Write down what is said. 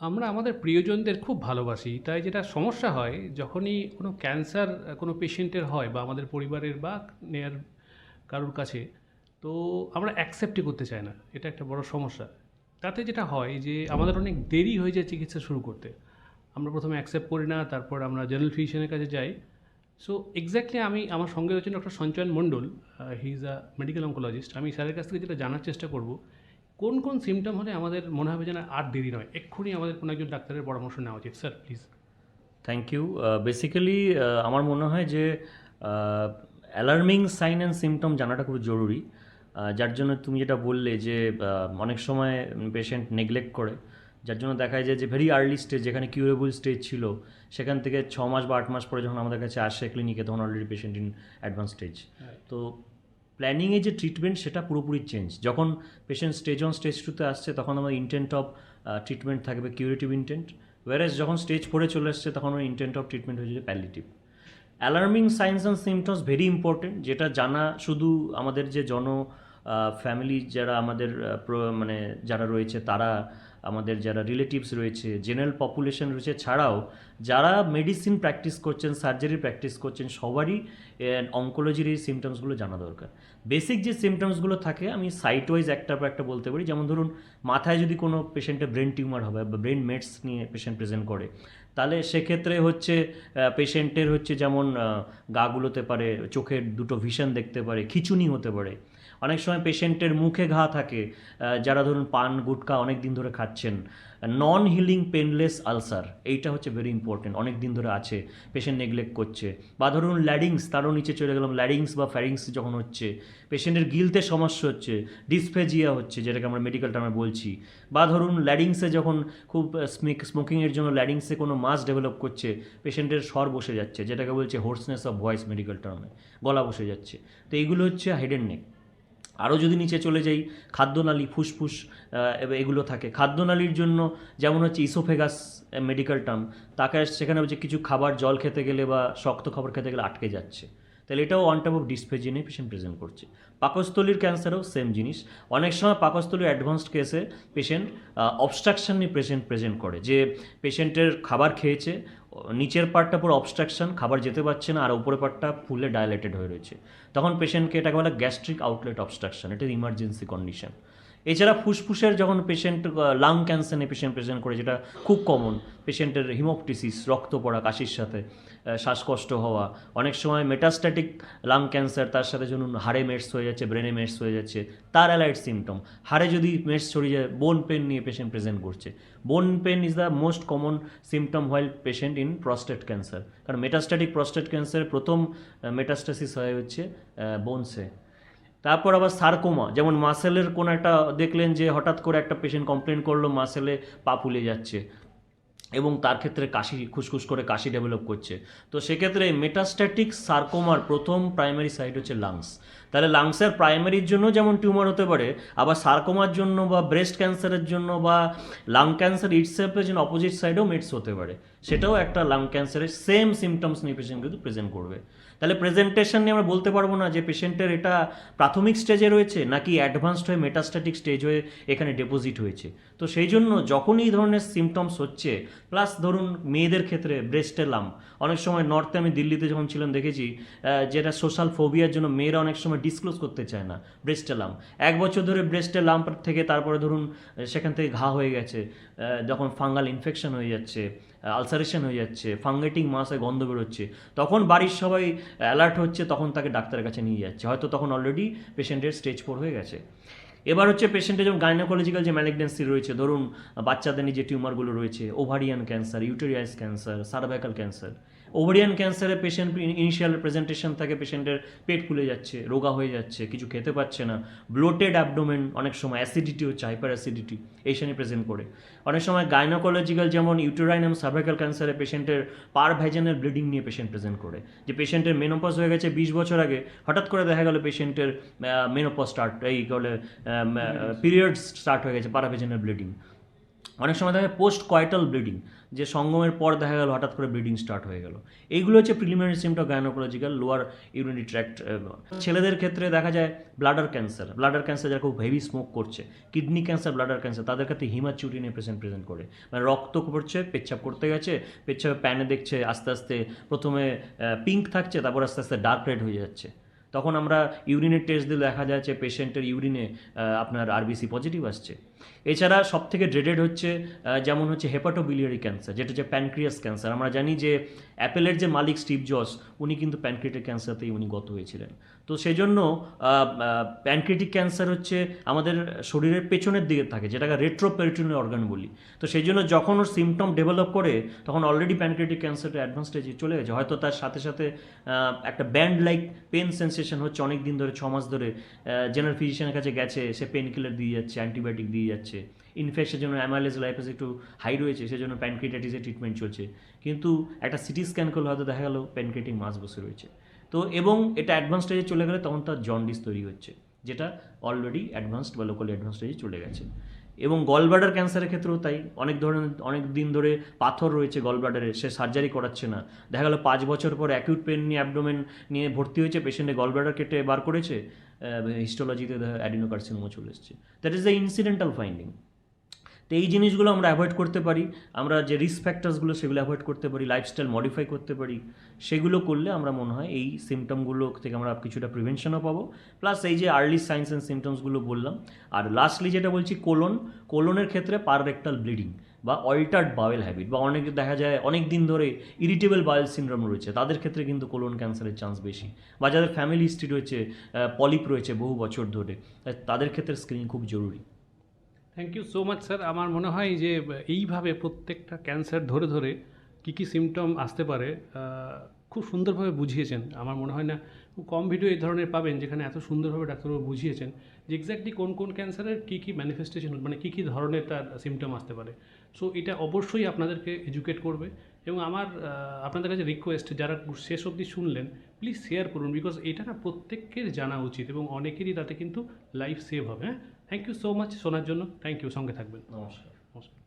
আমরা আমাদের প্রিয়জনদের খুব ভালোবাসি, তাই যেটা সমস্যা হয়, যখনই কোনো ক্যান্সার কোনো পেশেন্টের হয় বা আমাদের পরিবারের বা নেয়ার কারোর কাছে, তো আমরা অ্যাকসেপ্টই করতে চাই না, এটা একটা বড় সমস্যা। তাতে যেটা হয় যে আমাদের অনেক দেরি হয়ে যায় চিকিৎসা শুরু করতে। আমরা প্রথমে অ্যাকসেপ্ট করি না, তারপর আমরা জেনারেল ফিজিশিয়ানের কাছে যাই। সো এক্স্যাক্টলি আমি, আমার সঙ্গে রয়েছেন doctor Sanchayan Mondal he is a medical oncologist আমি স্যারের কাছ থেকে যেটা জানার চেষ্টা করব কোন কোন সিমটম হলে আমাদের মনে হবে যে না আর দেরি নয়? এক্ষুনি আমাদের কোনো একজন ডাক্তারের পরামর্শ নেওয়া উচিত। Sir please thank you basically আমার মনে হয় যে অ্যালার্মিং সাইন অ্যান্ড সিমটম জানাটা খুব জরুরি। যার জন্য তুমি যেটা বললে যে অনেক সময় পেশেন্ট নেগলেক্ট করে যার জন্য দেখা যায় যে ভেরি আর্লি স্টেজ যেখানে কিউরেবল স্টেজ ছিল সেখান থেকে ছ মাস বা আট মাস পরে যখন আমাদের কাছে আসে ক্লিনিকে তখন already patient in advance stage তো প্ল্যানিংয়ে যে ট্রিটমেন্ট সেটা পুরোপুরি চেঞ্জ যখন পেশেন্ট স্টেজ অন স্টেজ টুতে আসছে, তখন আমাদের ইন্টেন্ট অফ ট্রিটমেন্ট থাকবে কিউরেটিভ ইন্টেন্ট ওয়ারেস যখন স্টেজ ফোরে চলে আসছে, তখন ওই ইন্টেন্ট অফ ট্রিটমেন্ট হয়ে যাবে palliative alarming signs and symptoms very important যেটা জানা শুধু আমাদের যে জন ফ্যামিলি যারা আমাদের মানে যারা রয়েছে, তারা আমাদের যারা রিলেটিভস রয়েছে জেনারেল পপুলেশন রয়েছে ছাড়াও যারা মেডিসিন প্র্যাকটিস করছেন সার্জারি প্র্যাকটিস করছেন, সবারই অঙ্কোলজির এই সিমটমসগুলো জানা দরকার। বেসিক যে সিমটমসগুলো থাকে, আমি সাইট ওয়াইজ একটার পর একটা বলতে পারি। যেমন ধরুন, মাথায় যদি কোনো পেশেন্টের ব্রেন টিউমার হবে বা ব্রেন মেটস নিয়ে পেশেন্ট প্রেজেন্ট করে তাহলে সেক্ষেত্রে হচ্ছে পেশেন্টের হচ্ছে যেমন গা গুলোতে পারে, চোখের দুটো ভিশন দেখতে পারে, খিচুনি হতে পারে। অনেক সময় পেশেন্টের মুখে ঘা থাকে যারা ধরুন পান, গুটকা অনেক দিন ধরে খাচ্ছেন। নন হিলিং পেনলেস আলসার এইটা হচ্ছে ভেরি ইম্পর্টেন্ট অনেক দিন ধরে আছে পেশেন্ট নেগলেক্ট করছে। বা ধরুন ল্যাডিংস তারও নিচে চলে গেলাম ল্যাডিংস বা ফ্যারিংস যখন হচ্ছে পেশেন্টের গিলতে সমস্যা হচ্ছে ডিসফেজিয়া হচ্ছে, যেটাকে আমরা মেডিকেল টার্মে বলছি। বা ধরুন ল্যাডিংসে যখন খুব স্মিক স্মোকিংয়ের জন্য ল্যাডিংসে কোনো মাস ডেভেলপ করছে পেশেন্টের স্বর বসে যাচ্ছে, যেটাকে বলছে হোর্সনেস অফ ভয়েস মেডিকেল টার্মে গলা বসে যাচ্ছে। তো এইগুলো হচ্ছে হাইডেন নেক আরও যদি নিচে চলে যাই, খাদ্যনালী, ফুসফুস এগুলো থাকে। খাদ্যনালীর জন্য যেমন হচ্ছে ইসোফেগাস মেডিকেল টার্ম তাকে সেখানে হচ্ছে কিছু খাবার, জল খেতে গেলে বা শক্ত খাবার খেতে গেলে আটকে যাচ্ছে। তাহলে এটাও অন টপ অফ ডিসপেজি নিয়ে পেশেন্ট প্রেজেন্ট করছে। পাকস্থলীর ক্যান্সারও সেম জিনিস। অনেক সময় পাকস্থলীর অ্যাডভান্সড কেসে পেশেন্ট অবস্ট্রাকশন নিয়ে পেশেন্ট প্রেজেন্ট করে। যে পেশেন্টের খাবার খেয়েছে নিচের পার্টটা পুরো অবস্ট্রাকশন খাবার যেতে পারছে না, আর উপরের পার্টটা ফুলে ডায়ালেটেড হয়ে রয়েছে। তখন পেশেন্টকে এটাকে বলে গ্যাস্ট্রিক আউটলেট অবস্ট্রাকশন এটা ইমার্জেন্সি কন্ডিশন এছাড়া ফুসফুসের যখন পেশেন্ট লাং ক্যান্সার নিয়ে পেশেন্ট প্রেজেন্ট করে, যেটা খুব কমন পেশেন্টের হিমোপটিসিস রক্ত পড়া, কাশির সাথে শ্বাসকষ্ট হওয়া, অনেক সময় মেটাস্ট্যাটিক লাং ক্যান্সার তার সাথে ধরুন হাড়ে মেটস হয়ে যাচ্ছে ব্রেনে মেটস হয়ে যাচ্ছে, তার অ্যালাইড সিমটম হাড়ে যদি মেটস ছড়িয়ে যায় বোন পেন নিয়ে পেশেন্ট প্রেজেন্ট করছে। Bone pain is the most common symptom while patient in prostate cancer কারণ মেটাস্ট্যাটিক প্রস্টেট ক্যান্সারের প্রথম মেটাস্টাসিস হয় হচ্ছে বোনসে তারপর আবার সার্কোমা, যেমন মাসেলের কোনো একটা দেখলেন যে হঠাৎ করে একটা পেশেন্ট কমপ্লেন করল, মাসেলে পা ফুলে যাচ্ছে। এবং তার ক্ষেত্রে কাশি খুসখুস করে কাশি ডেভেলপ করছে। তো সেক্ষেত্রে মেটাস্ট্যাটিক সার্কোমার প্রথম প্রাইমারি সাইট হচ্ছে লাংস তাহলে লাংসের প্রাইমারির জন্য যেমন টিউমার হতে পারে, আবার সার্কোমার জন্য বা ব্রেস্ট ক্যান্সারের জন্য বা লাং ক্যান্সার ইটসেলফের জন্য অপোজিট সাইডেও মেটস হতে পারে। সেটাও একটা লাং ক্যান্সারের সেম সিমটমস নিয়ে পেশেন্ট কিন্তু প্রেজেন্ট করবে। তাহলে প্রেজেন্টেশন নিয়ে আমরা বলতে পারব না যে পেশেন্টের এটা প্রাথমিক স্টেজে রয়েছে নাকি অ্যাডভান্সড হয়ে মেটাস্ট্যাটিক স্টেজ হয়ে এখানে ডেপোজিট হয়েছে। তো সেই জন্য যখন এই ধরনের সিমটমস হচ্ছে প্লাস ধরুন মেয়েদের ক্ষেত্রে ব্রেস্টে লাম অনেক সময় নর্থে আমি দিল্লিতে যখন ছিলাম দেখেছি যেটা সোশ্যাল ফোবিয়ার জন্য মেয়েরা অনেক সময় ডিসক্লোজ করতে চায় না ব্রেস্টে লাম এক বছর ধরে ব্রেস্টে লাম্প থেকে তারপরে ধরুন সেখান থেকে ঘা হয়ে গেছে যখন ফাঙ্গাল ইনফেকশন হয়ে যাচ্ছে আলসারেশন হয়ে যাচ্ছে ফাঙ্গেটিং মাসে গন্ধ বেরোচ্ছে, তখন বাড়ির সবাই অ্যালার্ট হচ্ছে, তখন তাকে ডাক্তারের কাছে নিয়ে যাচ্ছে। হয়তো তখন অলরেডি পেশেন্টের স্টেজ ফোর হয়ে গেছে। এবার হচ্ছে পেশেন্টের যেমন গাইনোকোলজিক্যাল যে ম্যালিগনেন্সি রয়েছে, ধরুন, বাচ্চাদের যে টিউমারগুলো রয়েছে ovarian cancer uterus cancer cervical cancer ovarian ক্যান্সারে পেশেন্ট ইনিশিয়াল প্রেজেন্টেশন থাকে পেশেন্টের পেট ফুলে যাচ্ছে রোগা হয়ে যাচ্ছে কিছু খেতে পাচ্ছে না। ব্লোটেড অ্যাবডোমেন অনেক সময় অ্যাসিডিটি হচ্ছে হাইপার অ্যাসিডিটি এই সামনে প্রেজেন্ট করে। অনেক সময় গাইনোকোলজিক্যাল যেমন ইউটেরাইন এবং সার্ভাইকাল ক্যান্সারে পেশেন্টের পার ভ্যাজেনের ব্লিডিং নিয়ে পেশেন্ট প্রেজেন্ট করে। যে পেশেন্টের মেনোপজ হয়ে গেছে বিশ বছর আগে হঠাৎ করে দেখা গেল পেশেন্টের মেনোপজ স্টার্ট এই বলে পিরিয়ড স্টার্ট হয়ে গেছে পারাভেজেনের ব্লিডিং অনেক সময় দেখা পোস্ট কয়েটাল ব্লিডিং যে সঙ্গমের পর দেখা গেল, হঠাৎ করে ব্লিডিং স্টার্ট হয়ে গেল। এইগুলো হচ্ছে প্রিলিমিনারি সিমটা গাইনোকোলজিক্যাল লোয়ার ইউরিনারি ট্র্যাক্ট ছেলেদের ক্ষেত্রে দেখা যায় ব্লাডার ক্যান্সার ব্লাডার ক্যান্সার যারা খুব হেভি স্মোক করছে কিডনি ক্যান্সার ব্লাডার ক্যান্সার তাদের ক্ষেত্রে হিমাচুরিনে পেশেন্ট প্রেজেন্ট করে। মানে রক্ত পড়ছে, পেচ্ছাপ করতে গেছে, পেচ্ছাপে প্যানে দেখছে, আস্তে আস্তে প্রথমে পিঙ্ক থাকছে, তারপর আস্তে আস্তে ডার্ক রেড হয়ে যাচ্ছে। তখন আমরা ইউরিনের টেস্ট দিলে দেখা যাচ্ছে পেশেন্টের ইউরিনে আপনার আরবিসি পজিটিভ আসছে। এছাড়া সব থেকে ড্রেডেড হচ্ছে যেমন হচ্ছে হেপাটোবিলিয়ারি ক্যান্সার যেটা হচ্ছে প্যানক্রিয়াস ক্যান্সার আমরা জানি যে অ্যাপেলের যে মালিক স্টিভ জস, উনি কিন্তু প্যানক্রিয়েটিক ক্যান্সারতেই উনি গত হয়েছিলেন। তো সেজন্য প্যানক্রিয়েটিক ক্যান্সার হচ্ছে আমাদের শরীরের পেছনের দিকে থাকে, যেটাকে রেট্রোপেরিটোনিয়াল অর্গান বলি। তো সেই জন্য যখন ওর সিমটম ডেভেলপ করে, তখন অলরেডি প্যানক্রিয়েটিক ক্যান্সারটা অ্যাডভান্স স্টেজে চলে গেছে। হয়তো তার সাথে সাথে একটা ব্যান্ড লাইক পেন সেন্সেশন হচ্ছে অনেক দিন ধরে, ছ মাস ধরে জেনারেল ফিজিশিয়ানের কাছে গেছে, সে পেন কিলার দিয়ে যাচ্ছে অ্যান্টিবায়োটিক দিয়ে যাচ্ছে। ইনফেকশনের জন্য অ্যামাইলেজ লাইফেস একটু হাই রয়েছে, সেজন্য প্যানক্রিটাইটিসের ট্রিটমেন্ট চলছে। কিন্তু একটা সিটি স্ক্যান করলে হয়তো দেখা গেল প্যানক্রিটিক মাছ বসে রয়েছে। তো এবং এটা অ্যাডভান্স স্টেজে চলে গেলে তখন তার জন্ডিস তৈরি হচ্ছে, যেটা অলরেডি অ্যাডভান্সড বা লোকালি অ্যাডভান্স স্টেজে চলে গেছে। এবং গলব্লাডার ক্যান্সারের ক্ষেত্রেও তাই। অনেক ধরনের, অনেক দিন ধরে পাথর রয়েছে গলব্লাডারে সে সার্জারি করাচ্ছে না। দেখা গেলো পাঁচ বছর পর অ্যাকিউট পেন নিয়ে অ্যাবডোমেন নিয়ে ভর্তি হয়েছে পেশেন্টে গলব্লাডার কেটে বার করেছে হিস্টোলজিতে অ্যাডিনোকার্সিনোমা চলে এসছে। That is the incidental finding তো এই জিনিসগুলো আমরা অ্যাভয়েড করতে পারি। আমরা যে রিস্ক ফ্যাক্টরসগুলো সেগুলো অ্যাভয়েড করতে পারি লাইফস্টাইল মডিফাই করতে পারি, সেগুলো করলে আমরা মনে হয় এই সিমটমগুলো থেকে আমরা কিছুটা প্রিভেনশনও পাবো। প্লাস এই যে আর্লি সাইন্স অ্যান্ড সিমটমসগুলো বললাম, আর লাস্টলি যেটা বলছি কোলন কোলনের ক্ষেত্রে পাররেক্টাল ব্লিডিং বা অল্টার্ড বাওয়েল হ্যাবিট বা অনেকে দেখা যায় অনেক দিন ধরে ইরিটেবল বাওয়েল সিনড্রোম রয়েছে, তাদের ক্ষেত্রে কিন্তু কোলন ক্যান্সারের চান্স বেশি বা যাদের ফ্যামিলি হিস্ট্রি রয়েছে পলিপ রয়েছে বহু বছর ধরে, তাদের ক্ষেত্রে স্ক্রিনিং খুব জরুরি। Thank you so much sir আমার মনে হয় যে এইভাবে প্রত্যেকটা ক্যান্সার ধরে ধরে কী কী সিমটম আসতে পারে খুব সুন্দরভাবে বুঝিয়েছেন। আমার মনে হয় না, খুব কম ভিডিও এই ধরনের পাবেন যেখানে এত সুন্দরভাবে ডাক্তারবাবু বুঝিয়েছেন যে এক্স্যাক্টলি কোন কোন ক্যান্সারের কী কী ম্যানিফেস্টেশন মানে কী কী ধরনের তার সিমটম আসতে পারে। সো এটা অবশ্যই আপনাদেরকে এডুকেট করবে এবং আমার আপনাদের কাছে রিকোয়েস্ট যারা শেষ অবধি শুনলেন প্লিজ শেয়ার করুন বিকজ এটা না প্রত্যেকের জানা উচিত এবং অনেকেরই তাতে কিন্তু লাইফ সেভ হবে হ্যাঁ? থ্যাংক ইউ সো মাচ শোনার জন্য থ্যাংক ইউ সঙ্গে থাকবেন। নমস্কার। নমস্কার।